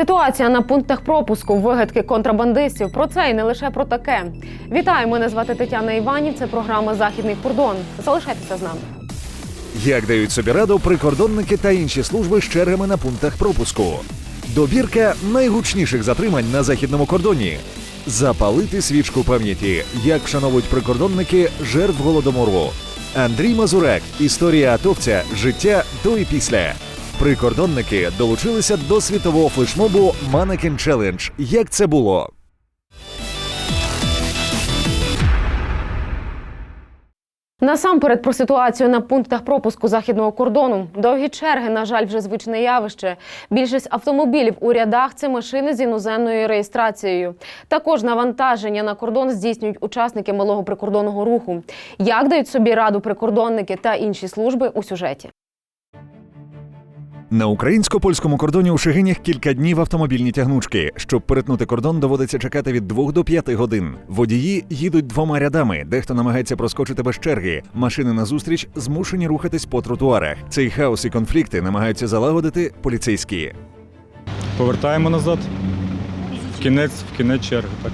Ситуація на пунктах пропуску, вигадки контрабандистів. Про це і не лише про таке. Вітаю, мене звати Тетяна Іванів. Це програма Західний кордон. Залишайтеся з нами. Як дають собі раду прикордонники та інші служби з чергами на пунктах пропуску? Добірка найгучніших затримань на західному кордоні. Запалити свічку пам'яті, як вшановують прикордонники жертв голодомору. Андрій Мазурак. Історія атовця, життя до і після. Прикордонники долучилися до світового флешмобу Mannequin Challenge. Як це було? Насамперед про ситуацію на пунктах пропуску західного кордону. Довгі черги, на жаль, вже звичне явище. Більшість автомобілів у рядах це машини з іноземною реєстрацією. Також навантаження на кордон здійснюють учасники малого прикордонного руху. Як дають собі раду прикордонники та інші служби у сюжеті? На українсько-польському кордоні у Шегинях кілька днів автомобільні тягнучки. Щоб перетнути кордон, доводиться чекати від 2 до 5 годин. Водії їдуть двома рядами. Дехто намагається проскочити без черги. Машини назустріч змушені рухатись по тротуарах. Цей хаос і конфлікти намагаються залагодити поліцейські. Повертаємо назад. В кінець, в кінець черги. Так.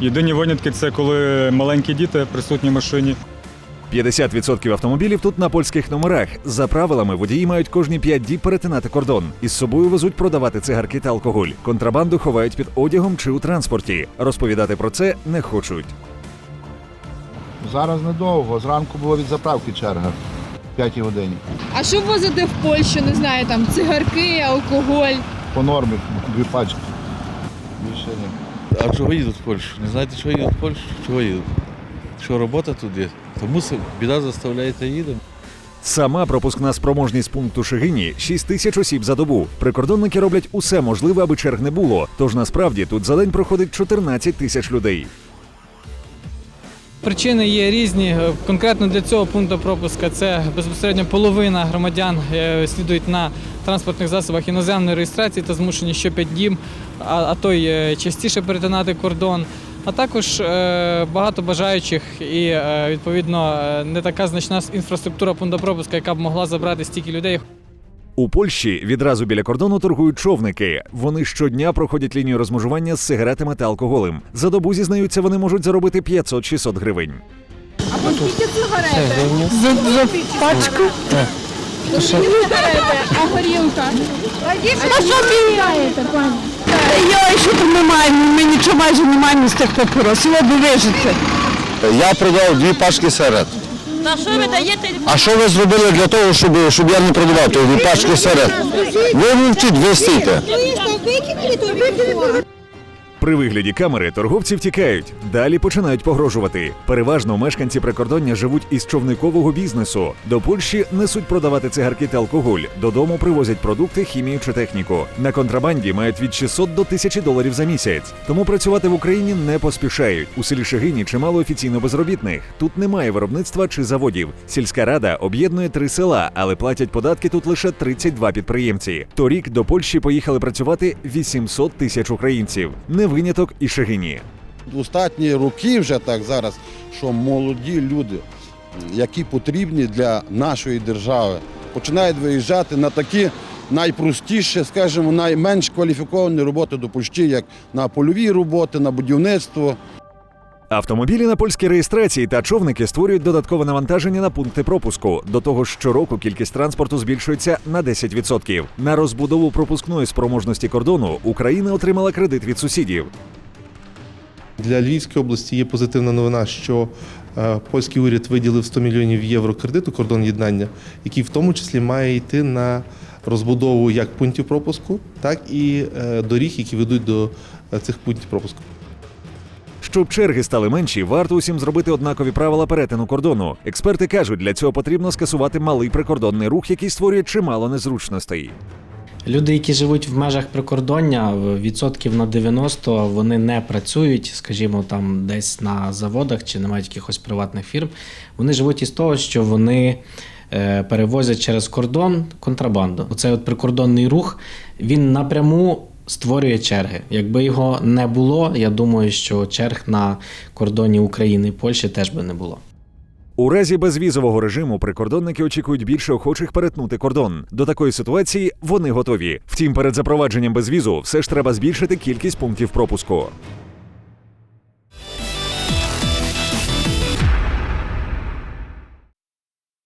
Єдині винятки це коли маленькі діти присутні в машині. 50% автомобілів тут на польських номерах. За правилами, водії мають кожні 5 діб перетинати кордон. Із собою везуть продавати цигарки та алкоголь. Контрабанду ховають під одягом чи у транспорті. Розповідати про це не хочуть. Зараз недовго. Зранку було від заправки черга 5 годині. А що возите в Польщу, не знаю, там цигарки, алкоголь? По нормі дві пачки. Більше ні. А чого їдуть в Польщу? Не знаєте, чого їдуть в Польщу? Чого їдуть? Що робота тут є? Тому біда заставляє та їдемо. Сама пропускна спроможність пункту Шигині 6 тисяч осіб за добу. Прикордонники роблять усе можливе, аби черг не було. Тож насправді тут за день проходить 14 тисяч людей. Причини є різні. Конкретно для цього пункту пропуска це безпосередньо половина громадян е, слідують на транспортних засобах іноземної реєстрації та змушені що 5 діб, а, а то й е, частіше перетинати кордон. А також е, багато бажаючих і е, відповідно е, не така значна інфраструктура пункту пропуска, яка б могла забрати стільки людей. У Польщі відразу біля кордону торгують човники. Вони щодня проходять лінію розмежування з сигаретами та алкоголем. За добу зізнаються, вони можуть заробити 500-600 гривень. А по скільки цигарети? За, за пачку? Так. Сигарети, а горілка? А що міняєте, пані? Я що там немає, ми нічого майже не маємо з тих папіросів, аби вижити. Я продав дві пачки сигарет. На що ви даєте? А що ви зробили для того, щоб, щоб я не продавав ті дві пачки сигарет? Ви мовчіть, ви стійте. При вигляді камери торговці втікають. Далі починають погрожувати. Переважно мешканці прикордоння живуть із човникового бізнесу. До Польщі несуть продавати цигарки та алкоголь. Додому привозять продукти, хімію чи техніку. На контрабанді мають від 600 до 1000 доларів за місяць. Тому працювати в Україні не поспішають. У селі Шегині чимало офіційно безробітних. Тут немає виробництва чи заводів. Сільська рада об'єднує три села, але платять податки тут лише 32 підприємці. Торік до Польщі поїхали працювати 800 тисяч українців. Не виняток і Шегині. Останні роки вже так зараз, що молоді люди, які потрібні для нашої держави, починають виїжджати на такі найпростіші, скажімо, найменш кваліфіковані роботи до Польщі, як на польові роботи, на будівництво. Автомобілі на польській реєстрації та човники створюють додаткове навантаження на пункти пропуску. До того ж, щороку кількість транспорту збільшується на 10%. На розбудову пропускної спроможності кордону Україна отримала кредит від сусідів. Для Львівської області є позитивна новина, що е, польський уряд виділив 100 мільйонів євро кредиту кордон єднання, який в тому числі має йти на розбудову як пунктів пропуску, так і е, доріг, які ведуть до е, цих пунктів пропуску. Щоб черги стали менші, варто усім зробити однакові правила перетину кордону. Експерти кажуть, для цього потрібно скасувати малий прикордонний рух, який створює чимало незручностей. Люди, які живуть в межах прикордоння, відсотків на 90 вони не працюють, скажімо, там десь на заводах чи не мають якихось приватних фірм. Вони живуть із того, що вони е, перевозять через кордон контрабанду. Оцей от прикордонний рух він напряму створює черги. Якби його не було, я думаю, що черг на кордоні України і Польщі теж би не було. У разі безвізового режиму прикордонники очікують більше охочих перетнути кордон. До такої ситуації вони готові. Втім, перед запровадженням безвізу все ж треба збільшити кількість пунктів пропуску.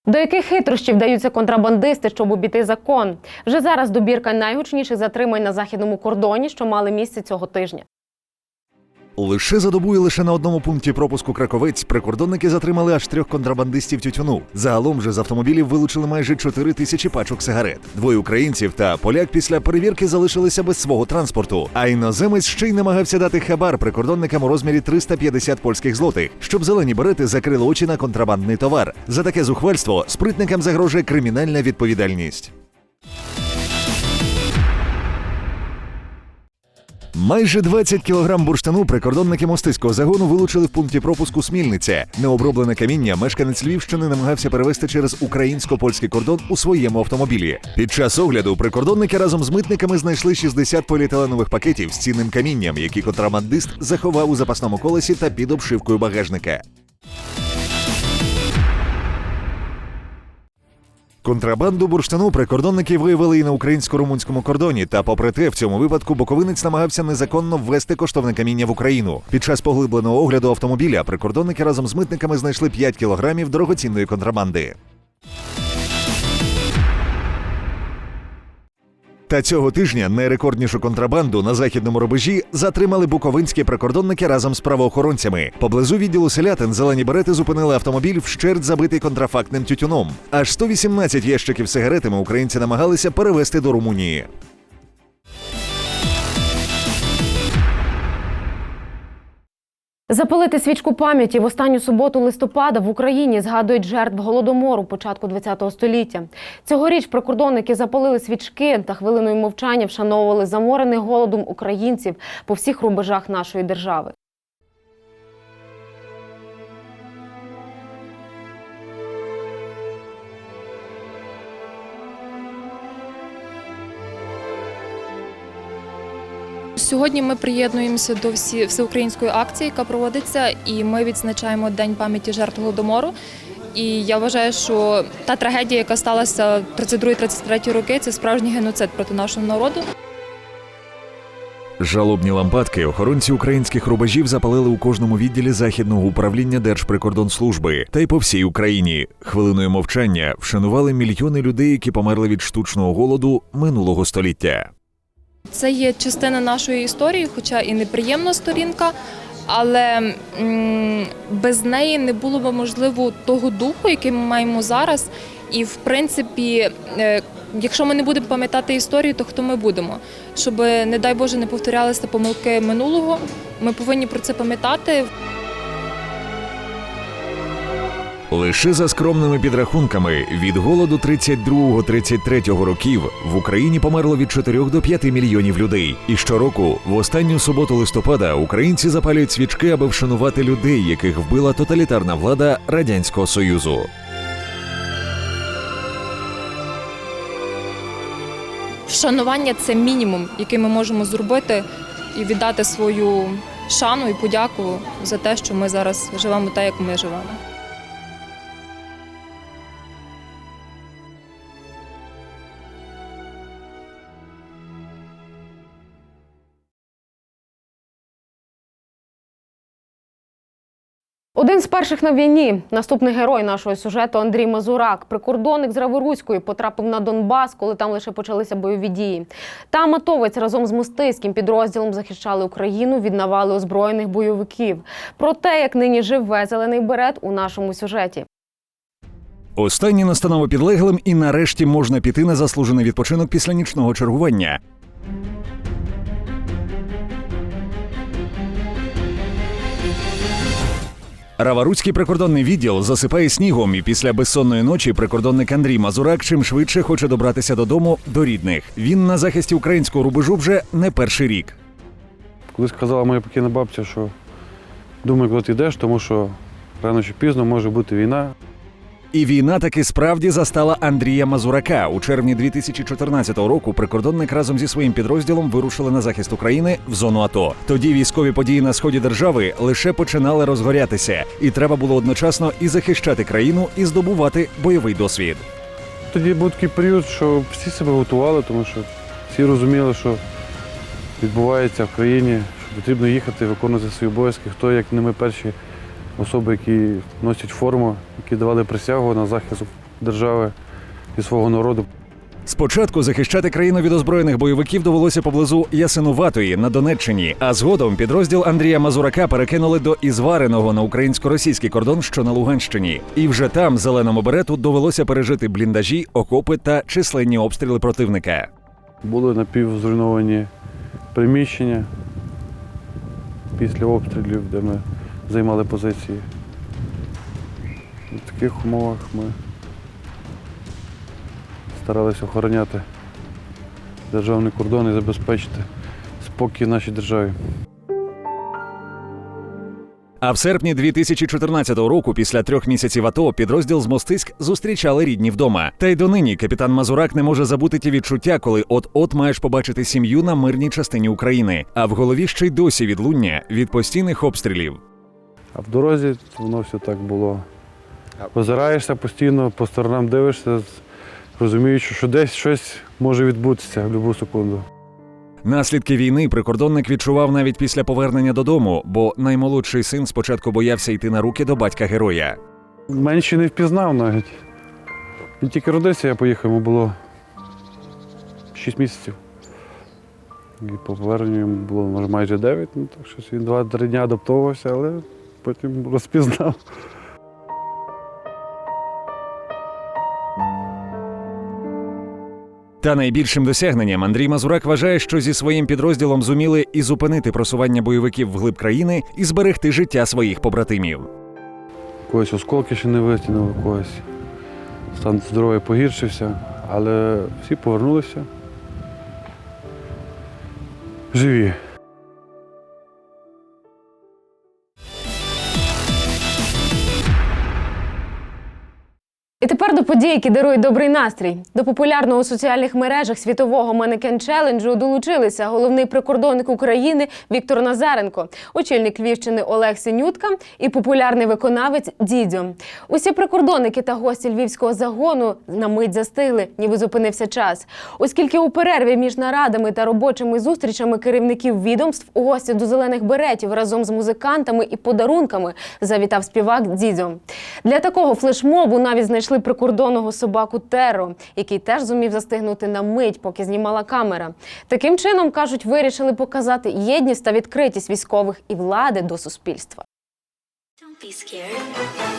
До яких хитрощів вдаються контрабандисти, щоб обійти закон? Вже зараз добірка найгучніших затримань на західному кордоні, що мали місце цього тижня. Лише за добу і лише на одному пункті пропуску Краковець прикордонники затримали аж трьох контрабандистів тютюну. Загалом же з автомобілів вилучили майже 4 тисячі пачок сигарет. Двоє українців та поляк після перевірки залишилися без свого транспорту. А іноземець ще й намагався дати хабар прикордонникам у розмірі 350 польських злотих, щоб зелені берети закрили очі на контрабандний товар. За таке зухвальство спритникам загрожує кримінальна відповідальність. Майже 20 кілограм бурштину прикордонники мостиського загону вилучили в пункті пропуску Смільниця. Необроблене каміння мешканець Львівщини намагався перевезти через українсько-польський кордон у своєму автомобілі. Під час огляду прикордонники разом з митниками знайшли 60 поліетиленових пакетів з цінним камінням, які контрабандист заховав у запасному колесі та під обшивкою багажника. Контрабанду бурштину прикордонники виявили і на українсько-румунському кордоні. Та, попри те, в цьому випадку боковинець намагався незаконно ввести коштовне каміння в Україну. Під час поглибленого огляду автомобіля прикордонники разом з митниками знайшли 5 кілограмів дорогоцінної контрабанди. Та цього тижня найрекорднішу контрабанду на західному рубежі затримали буковинські прикордонники разом з правоохоронцями. Поблизу відділу селятин зелені берети зупинили автомобіль вщерть забитий контрафактним тютюном. Аж 118 ящиків сигаретами українці намагалися перевезти до Румунії. Запалити свічку пам'яті в останню суботу листопада в Україні згадують жертв голодомору початку ХХ століття. Цьогоріч прикордонники запалили свічки та хвилиною мовчання вшановували заморених голодом українців по всіх рубежах нашої держави. Сьогодні ми приєднуємося до всі всеукраїнської акції, яка проводиться, і ми відзначаємо День пам'яті жертв голодомору. І я вважаю, що та трагедія, яка сталася 32-33 роки, це справжній геноцид проти нашого народу. Жалобні лампадки охоронці українських рубежів запалили у кожному відділі західного управління Держприкордонслужби та й по всій Україні. Хвилиною мовчання вшанували мільйони людей, які померли від штучного голоду минулого століття. Це є частина нашої історії, хоча і неприємна сторінка, але без неї не було б можливо того духу, який ми маємо зараз. І в принципі, е, якщо ми не будемо пам'ятати історію, то хто ми будемо? Щоб, не дай Боже, не повторялися помилки минулого, ми повинні про це пам'ятати. Лише за скромними підрахунками від голоду 32-33 років в Україні померло від 4 до 5 мільйонів людей. І щороку, в останню суботу листопада, українці запалюють свічки, аби вшанувати людей, яких вбила тоталітарна влада радянського союзу. Вшанування це мінімум, який ми можемо зробити і віддати свою шану і подяку за те, що ми зараз живемо так, як ми живемо. Один з перших на війні, наступний герой нашого сюжету Андрій Мазурак, прикордонник з Раворуської, потрапив на Донбас, коли там лише почалися бойові дії. Там атовець разом з мостиським підрозділом захищали Україну від навали озброєних бойовиків. Про те, як нині живе зелений берет у нашому сюжеті. Останні настанови підлеглим, і нарешті можна піти на заслужений відпочинок після нічного чергування. Раваруцький прикордонний відділ засипає снігом, і після безсонної ночі прикордонник Андрій Мазурак чим швидше хоче добратися додому до рідних. Він на захисті українського рубежу вже не перший рік. Колись казала моя покійна бабця, що думай, коли ти йдеш, тому що рано чи пізно може бути війна. І війна таки справді застала Андрія Мазурака. У червні 2014 року прикордонник разом зі своїм підрозділом вирушили на захист України в зону АТО. Тоді військові події на сході держави лише починали розгорятися, і треба було одночасно і захищати країну, і здобувати бойовий досвід. Тоді був такий період, що всі себе готували, тому що всі розуміли, що відбувається в країні, що потрібно їхати, виконувати свої обов'язки. Хто, як не ми перші особи, які носять форму, які давали присягу на захист держави і свого народу. Спочатку захищати країну від озброєних бойовиків довелося поблизу Ясинуватої на Донеччині, а згодом підрозділ Андрія Мазурака перекинули до Ізвареного на українсько-російський кордон, що на Луганщині. І вже там зеленому берету довелося пережити бліндажі, окопи та численні обстріли противника. Були напівзруйновані приміщення після обстрілів, де ми займали позиції. В таких умовах ми старалися охороняти державний кордон і забезпечити спокій нашій державі. А в серпні 2014 року, після трьох місяців АТО, підрозділ з Мостиськ зустрічали рідні вдома. Та й донині капітан Мазурак не може забути ті відчуття, коли от-от маєш побачити сім'ю на мирній частині України. А в голові ще й досі відлуння від постійних обстрілів. А в дорозі воно все так було. Озираєшся постійно, по сторонам дивишся, розуміючи, що десь щось може відбутися в будь-яку секунду. Наслідки війни прикордонник відчував навіть після повернення додому, бо наймолодший син спочатку боявся йти на руки до батька героя. Менше не впізнав навіть. Він тільки родився, я поїхав, йому було 6 місяців. І по поверненню йому було може, майже 9, ну так щось він 2-3 дні адаптовувався, але потім розпізнав. Та найбільшим досягненням Андрій Мазурак вважає, що зі своїм підрозділом зуміли і зупинити просування бойовиків вглиб країни і зберегти життя своїх побратимів. Когось осколки ще не витягнули, когось стан здоров'я погіршився, але всі повернулися. Живі. І тепер до подій, які дарують добрий настрій. До популярного у соціальних мережах світового манекен челенджу долучилися головний прикордонник України Віктор Назаренко, очільник Львівщини Олег Синютка і популярний виконавець Дідьо. Усі прикордонники та гості львівського загону на мить застигли, ніби зупинився час. Оскільки у перерві між нарадами та робочими зустрічами керівників відомств у гості до зелених беретів разом з музикантами і подарунками завітав співак Дідьо. Для такого флешмобу навіть знайшли прикордонного собаку Теро, який теж зумів застигнути на мить, поки знімала камера. Таким чином кажуть, вирішили показати єдність та відкритість військових і влади до суспільства. Don't be scared.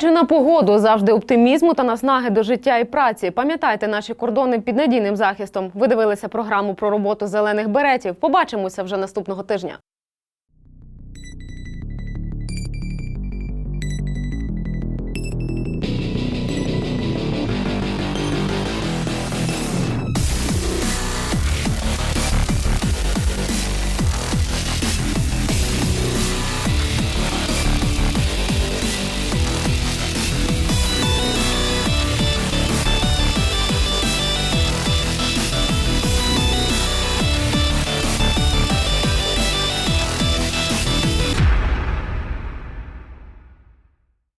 Незважаючи на погоду, завжди оптимізму та наснаги до життя і праці. Пам'ятайте наші кордони під надійним захистом. Ви дивилися програму про роботу зелених беретів. Побачимося вже наступного тижня.